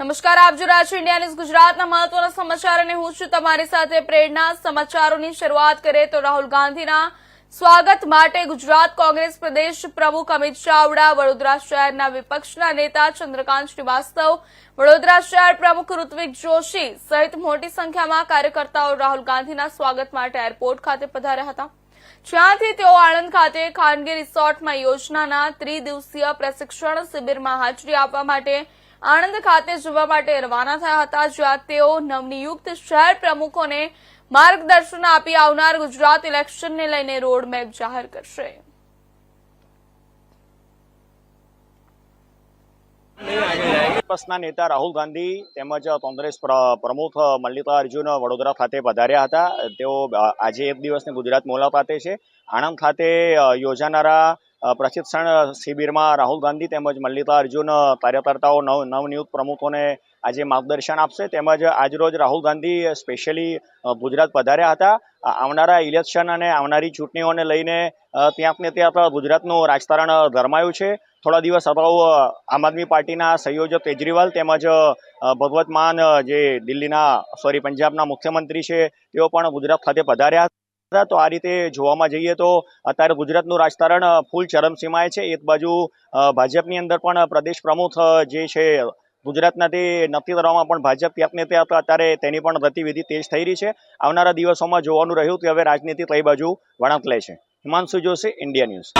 નમસ્કાર, આપ જો રહ્યા છો ઇન્ડિયા ન્યૂઝ ગુજરાતના મહત્વના સમાચાર અને હું છું તમારી સાથે પ્રેરણા. સમાચારોની શરૂઆત કરીએ તો રાહુલ ગાંધીના સ્વાગત માટે ગુજરાત કોંગ્રેસ પ્રદેશ પ્રમુખ અમિત ચાવડા, વડોદરા શહેરના વિપક્ષના નેતા ચંદ્રકાંત શ્રીવાસ્તવ, વડોદરા શહેર પ્રમુખ ઋત્વિક જોશી સહિત મોટી સંખ્યામાં કાર્યકર્તાઓ રાહુલ ગાંધીના સ્વાગત માટે એરપોર્ટ ખાતે પધાર્યા હતા. જ્યાંથી તેઓ આણંદ ખાતે ખાનગી રિસોર્ટમાં યોજનાના ત્રિદિવસીય પ્રશિક્ષણ શિબિરમાં હાજરી આપવા માટે આણંદ ખાતે જોવા માટે રવાના થયા હતા, જ્યાં તેઓ નવનિયુક્ત શહેર પ્રમુખોને માર્ગદર્શન આપી આવનાર ગુજરાત ઇલેક્શનને લઈને રોડમેપ જાહેર કરશે. કોંગ્રેસના નેતા રાહુલ ગાંધી તેમજ કોંગ્રેસ પ્ર- પ્રમુખ મલ્લિકાર્જુન વડોદરા ખાતે પધાર્યા હતા. તેઓ આજે એક દિવસની ગુજરાત મુલાકાતે છે. આણંદ ખાતે યોજાનારા પ્રશિક્ષણ શિબિરમાં રાહુલ ગાંધી તેમજ મલ્લિકાર્જુન કાર્યકર્તાઓ નવ, નવનિયુક્ત પ્રમુખોને આજે માર્ગદર્શન આપશે. તેમજ આજરોજ રાહુલ ગાંધી સ્પેશિયલી ગુજરાત પધાર્યા હતા. આવનારા ઇલેક્શન અને આવનારી ચૂંટણીઓને લઈને ક્યાંક ને ક્યાંક ગુજરાતનું રાજકારણ ગરમાયું છે. થોડા દિવસ અગાઉ આમ આદમી પાર્ટીના સંયોજક કેજરીવાલ તેમજ ભગવત માન જે દિલ્હીના સોરી પંજાબના મુખ્યમંત્રી છે, તેઓ પણ ગુજરાત ખાતે પધાર્યા તો આ રીતે જોવામાં જઈએ તો અત્યારે ગુજરાતનું રાજકારણ ફૂલ ચરમસીમાએ છે. એક બાજુ ભાજપની અંદર પણ પ્રદેશ પ્રમુખ જે છે, ગુજરાતના તે નક્કી કરવામાં પણ ભાજપ ક્યાંક ક્યાંક અત્યારે તેની પણ ગતિવિધિ તેજ થઈ રહી છે. આવનારા દિવસોમાં જોવાનું રહ્યું કે હવે રાજનીતિ કઈ બાજુ વળાંક લે છે. Himanshu Joshi, India News.